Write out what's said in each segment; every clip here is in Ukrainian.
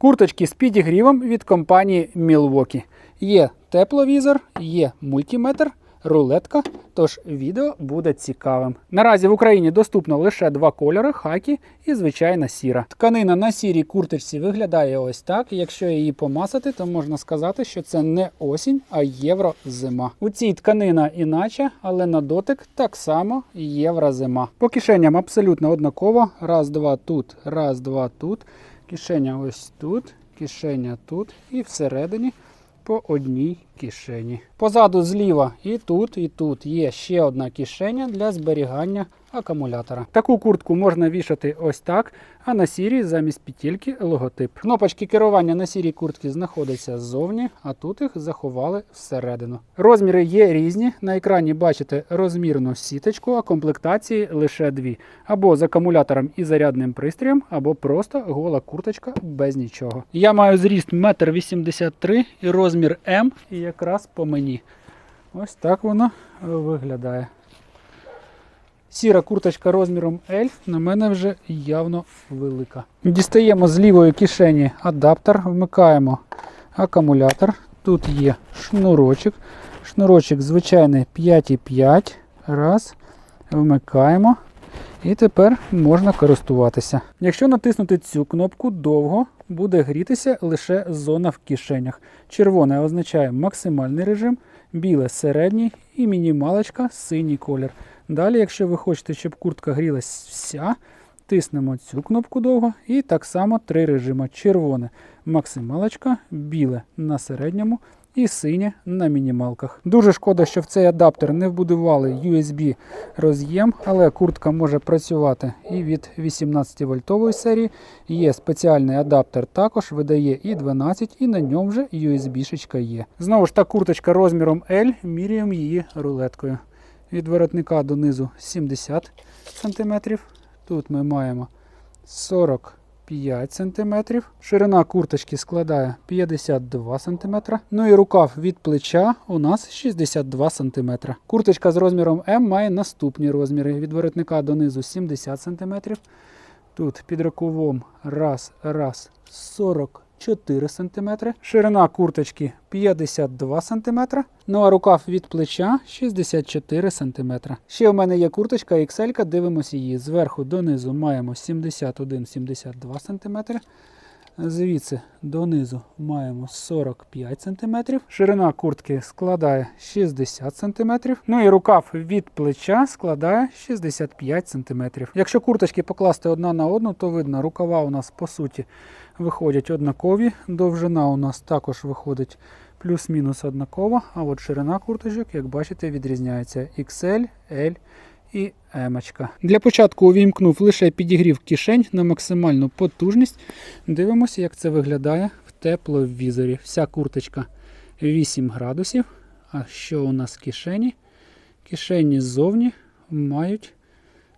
Курточки з підігрівом від компанії Milwaukee. Є тепловізор, є мультиметр, рулетка, тож відео буде цікавим. Наразі в Україні доступно лише два кольори хакі і звичайна сіра. Тканина на сірій курточці виглядає ось так. Якщо її помасати, то можна сказати, що це не осінь, а єврозима. У цій тканина іначе, але на дотик так само єврозима. По кишеням абсолютно однаково. Раз, два тут, раз, два тут. Кишеня ось тут, кишеня тут. І всередині по одній кишені. Позаду зліва і тут, і тут є ще одна кишеня для зберігання акумулятора. Таку куртку можна вішати ось так, а на сірій замість петельки логотип. Кнопочки керування на сірій куртці знаходяться ззовні, а тут їх заховали всередину. Розміри є різні. На екрані бачите розмірну сіточку, а комплектації лише дві: або з акумулятором і зарядним пристроєм, або просто гола курточка без нічого. Я маю зріст 1,83 м і розмір М, і якраз по мені. Ось так воно виглядає. Сіра курточка розміром L на мене вже явно велика. Дістаємо з лівої кишені адаптер, вмикаємо акумулятор. Тут є шнурочок. Шнурочок звичайний 5,5. Раз. Вмикаємо. І тепер можна користуватися. Якщо натиснути цю кнопку довго, буде грітися лише зона в кишенях. Червоне означає максимальний режим, біле середній і мінімалочка синій колір. Далі, якщо ви хочете, щоб куртка грілась вся, тиснемо цю кнопку довго і так само три режими: червоне максималочка, біле на середньому і синє на мінімалках. Дуже шкода, що в цей адаптер не вбудували USB роз'єм, але куртка може працювати і від 18 вольтової серії. Є спеціальний адаптер, також видає і 12, і на ньому вже USB-шечка є. Знову ж та курточка розміром L, міряємо її рулеткою. Від воротника донизу 70 см. Тут ми маємо 45 см. Ширина курточки складає 52 см. Ну і рукав від плеча у нас 62 см. Курточка з розміром М має наступні розміри. Від воротника донизу 70 см. Тут під рукавом раз, раз, 44 см. Ширина курточки 52 см. Ну а рукав від плеча 64 см. Ще у мене є курточка XL, дивимося її. Зверху донизу маємо 71-72 см. Звідси донизу маємо 45 см. Ширина куртки складає 60 см. Ну і рукав від плеча складає 65 см. Якщо курточки покласти одна на одну, то видно, рукава у нас по суті виходять однакові. Довжина у нас також виходить плюс-мінус однакова. А от ширина курточок, як бачите, відрізняється XL, L і емочка. Для початку увімкнув лише підігрів кишень на максимальну потужність. Дивимося, як це виглядає в тепловізорі. Вся курточка 8 градусів. А що у нас в кишені? Кишені ззовні мають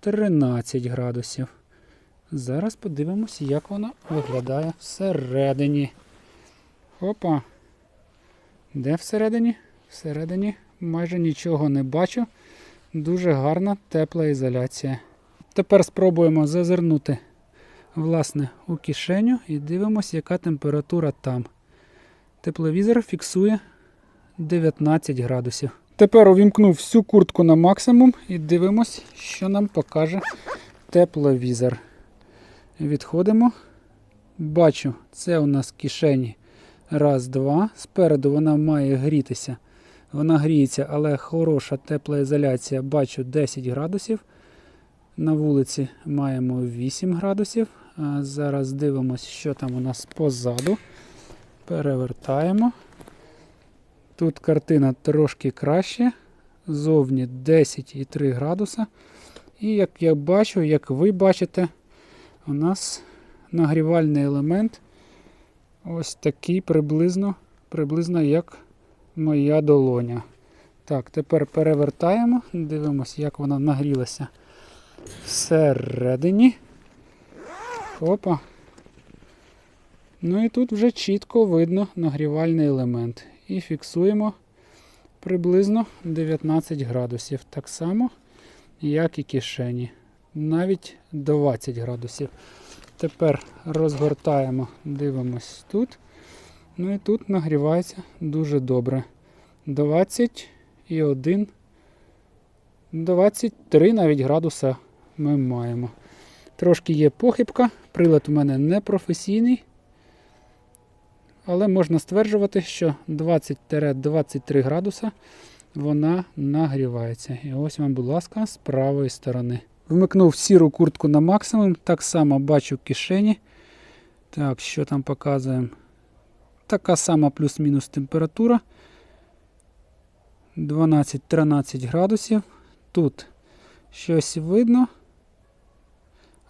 13 градусів. Зараз подивимося, як вона виглядає всередині. Опа. Де всередині? Всередині майже нічого не бачу. Дуже гарна тепла ізоляція. Тепер спробуємо зазирнути власне, у кишеню і дивимося, яка температура там. Тепловізор фіксує 19 градусів. Тепер увімкнув всю куртку на максимум і дивимось, що нам покаже тепловізор. Відходимо. Бачу, це у нас кишені. Раз, два. Спереду вона має грітися. Вона гріється, але хороша тепла ізоляція. Бачу 10 градусів. На вулиці маємо 8 градусів. Зараз дивимося, що там у нас позаду. Перевертаємо. Тут картина трошки краще. Зовні 10,3 градуса. І як я бачу, як ви бачите, у нас нагрівальний елемент ось такий приблизно, приблизно як моя долоня. Так, тепер перевертаємо, дивимося, як вона нагрілася всередині. Опа. Ну і тут вже чітко видно нагрівальний елемент. І фіксуємо приблизно 19 градусів. Так само, як і кишені. Навіть 20 градусів. Тепер розгортаємо, дивимось тут. Ну і тут нагрівається дуже добре. 21, 23 навіть градуса ми маємо. Трошки є похибка, прилад у мене не професійний, але можна стверджувати, що 20-23 градуса вона нагрівається. І ось вам, будь ласка, з правої сторони. Вмикнув сіру куртку на максимум, так само бачу кишені. Так, що там показуємо? Така сама плюс-мінус температура. 12-13 градусів. Тут щось видно,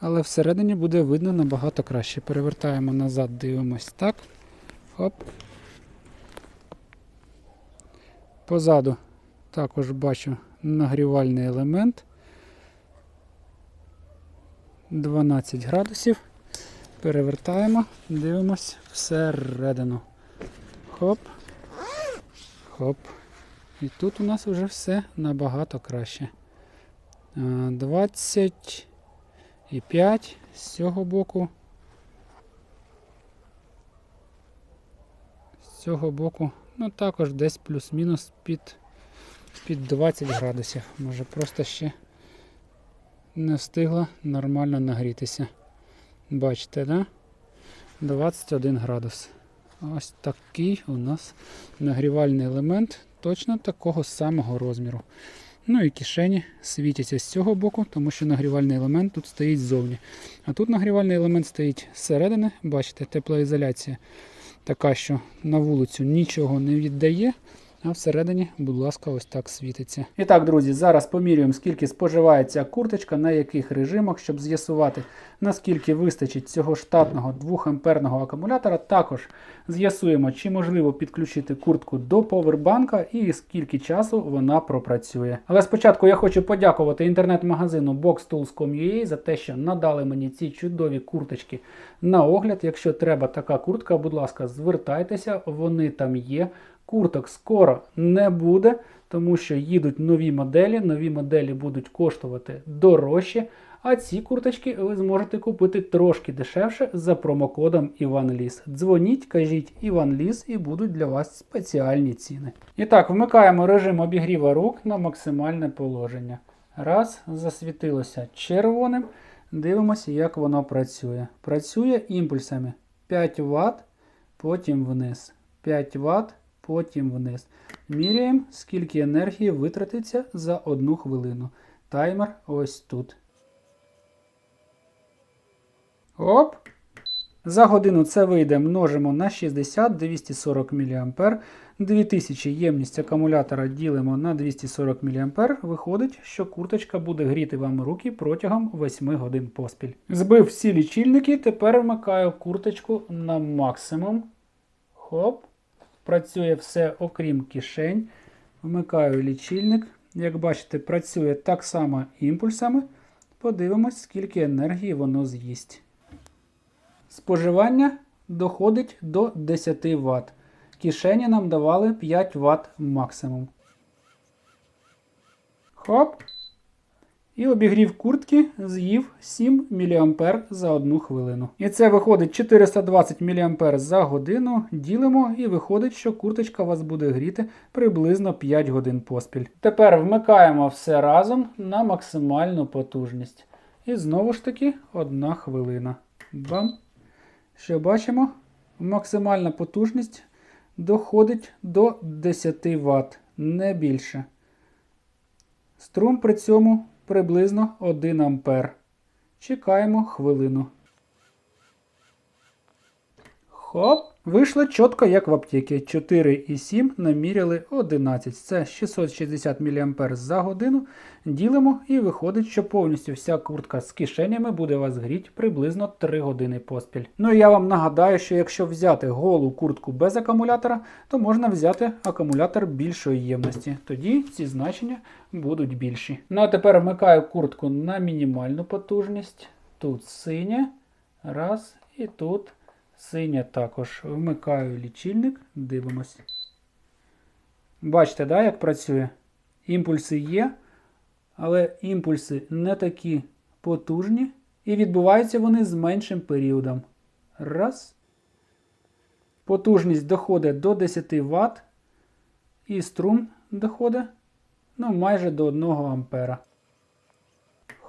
але всередині буде видно набагато краще. Перевертаємо назад, дивимось так. Оп. Позаду також бачу нагрівальний елемент. 12 градусів. Перевертаємо, дивимось всередину. Хоп. Хоп. І тут у нас вже все набагато краще. 25 з цього боку. З цього боку, ну також десь плюс-мінус під, під 20 градусів. Може просто ще не встигла нормально нагрітися. Бачите, да? 21 градус. Ось такий у нас нагрівальний елемент, точно такого самого розміру. Ну і кишені світяться з цього боку, тому що нагрівальний елемент тут стоїть ззовні. А тут нагрівальний елемент стоїть зсередини, бачите, теплоізоляція така, що на вулицю нічого не віддає. А всередині, будь ласка, ось так світиться. І так, друзі, зараз помірюємо, скільки споживається курточка, на яких режимах, щоб з'ясувати, наскільки вистачить цього штатного 2 амперного акумулятора. Також з'ясуємо, чи можливо підключити куртку до повербанка і скільки часу вона пропрацює. Але спочатку я хочу подякувати інтернет-магазину BoxTools.com.ua за те, що надали мені ці чудові курточки на огляд. Якщо треба така куртка, будь ласка, звертайтеся, вони там є. Курток скоро не буде, тому що їдуть нові моделі. Нові моделі будуть коштувати дорожче. А ці курточки ви зможете купити трошки дешевше за промокодом ІванЛіс. Дзвоніть, кажіть ІванЛіс і будуть для вас спеціальні ціни. І так, вмикаємо режим обігріва рук на максимальне положення. Раз, засвітилося червоним. Дивимося, як воно працює. Працює імпульсами 5 Вт, потім вниз. 5 Вт потім вниз. Міряємо, скільки енергії витратиться за одну хвилину. Таймер ось тут. Оп! За годину це вийде, множимо на 60 240 мА. 2000 ємність акумулятора ділимо на 240 мА. Виходить, що курточка буде гріти вам руки протягом 8 годин поспіль. Збив всі лічильники, тепер вмикаю курточку на максимум. Хоп. Працює все окрім кишень. Вмикаю лічильник. Як бачите, працює так само імпульсами. Подивимось, скільки енергії воно з'їсть. Споживання доходить до 10 Вт. Кишені нам давали 5 Вт максимум. Хоп! І обігрів куртки з'їв 7 мА за одну хвилину. І це виходить 420 мА за годину. Ділимо і виходить, що курточка вас буде гріти приблизно 5 годин поспіль. Тепер вмикаємо все разом на максимальну потужність. І знову ж таки одна хвилина. Бам! Що бачимо? Максимальна потужність доходить до 10 Вт, не більше. Струм при цьому приблизно 1 ампер. Чекаємо хвилину. Хоп! Вийшло чітко, як в аптеці. 4,7 наміряли 11. Це 660 мА за годину. Ділимо і виходить, що повністю вся куртка з кишенями буде вас гріти приблизно 3 години поспіль. Ну і я вам нагадаю, що якщо взяти голу куртку без акумулятора, то можна взяти акумулятор більшої ємності. Тоді ці значення будуть більші. Ну а тепер вмикаю куртку на мінімальну потужність. Тут синя. Раз. І тут. Синя також вмикаю лічильник, дивимось. Бачите, да, як працює? Імпульси є, але імпульси не такі потужні, І відбуваються вони з меншим періодом. Раз. Потужність доходить до 10 Вт. І струм доходить ну, майже до 1 ампера.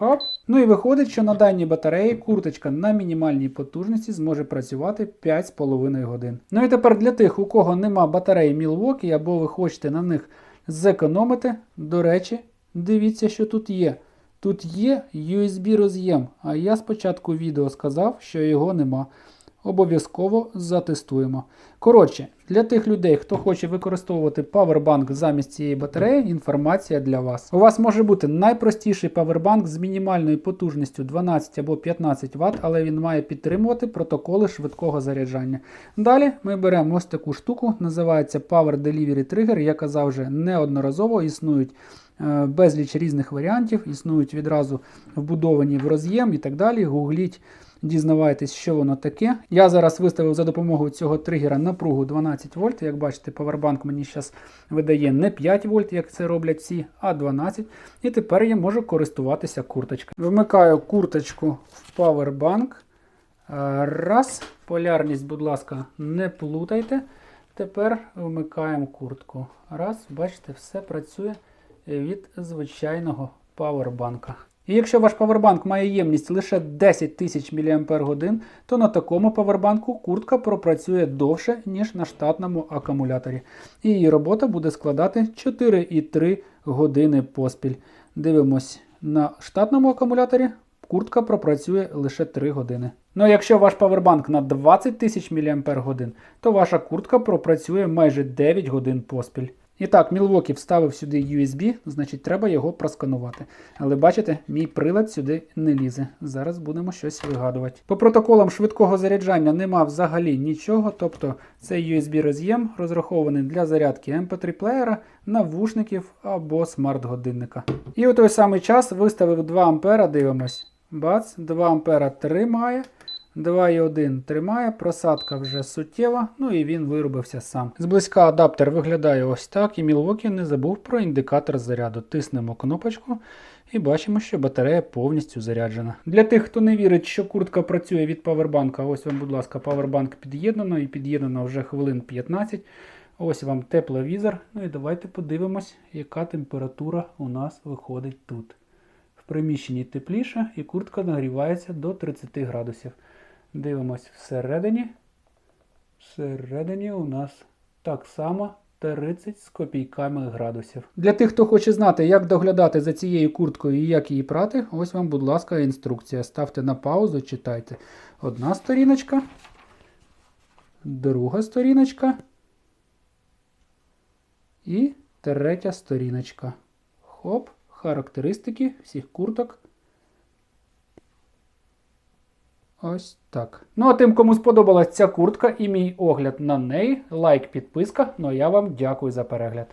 Хоп. Ну і виходить, що на даній батареї курточка на мінімальній потужності зможе працювати 5,5 годин. Ну і тепер для тих, у кого нема батареї Milwaukee, або ви хочете на них зекономити, до речі, дивіться, що тут є. Тут є USB роз'єм, а я спочатку відео сказав, що його нема. Обов'язково затестуємо. Коротше, для тих людей, хто хоче використовувати павербанк замість цієї батареї, інформація для вас. У вас може бути найпростіший павербанк з мінімальною потужністю 12 або 15 Вт, але він має підтримувати протоколи швидкого заряджання. Далі ми беремо ось таку штуку, називається Power Delivery Trigger. Я казав вже неодноразово існують. е, Безліч різних варіантів, існують відразу вбудовані в роз'єм і так далі. Гугліть, дізнавайтесь, що воно таке. Я зараз виставив за допомогою цього тригера напругу 12 вольт. Як бачите, павербанк мені зараз видає не 5 вольт, як це роблять всі, а 12. І тепер я можу користуватися курточкою. Вмикаю курточку в павербанк. Е, Раз. Полярність, будь ласка, не плутайте. Тепер вмикаємо куртку. Раз, бачите, все працює від звичайного павербанка. І якщо ваш павербанк має ємність лише 10 тисяч мАч, то на такому павербанку куртка пропрацює довше, ніж на штатному акумуляторі. І її робота буде складати 4,3 години поспіль. Дивимось на штатному акумуляторі. Куртка пропрацює лише 3 години. Ну а якщо ваш павербанк на 20 тисяч мАч, то ваша куртка пропрацює майже 9 годин поспіль. І так, Milwaukee вставив сюди USB, значить треба його просканувати. Але бачите, мій прилад сюди не лізе. Зараз будемо щось вигадувати. По протоколам швидкого заряджання нема взагалі нічого, тобто цей USB роз'єм розрахований для зарядки MP3 плеєра, навушників або смарт-годинника. І у той самий час виставив 2 ампера, дивимось. Бац, 2 ампера тримає. 2,1 тримає, просадка вже суттєва, ну і він виробився сам. Зблизька адаптер виглядає ось так, і Milwaukee не забув про індикатор заряду. Тиснемо кнопочку і бачимо, що батарея повністю заряджена. Для тих, хто не вірить, що куртка працює від павербанка, ось вам, будь ласка, павербанк під'єднано і під'єднано вже хвилин 15. Ось вам тепловізор. Ну і давайте подивимось, яка температура у нас виходить тут. В приміщенні тепліше і куртка нагрівається до 30 градусів. Дивимось всередині. Всередині у нас так само 30 з копійками градусів. Для тих, хто хоче знати, як доглядати за цією курткою і як її прати, ось вам, будь ласка, інструкція. Ставте на паузу, читайте. Одна сторіночка, друга сторіночка і третя сторіночка. Хоп, характеристики всіх курток. Ось так. Ну а тим, кому сподобалась ця куртка і мій огляд на неї, лайк, підписка. Ну а я вам дякую за перегляд.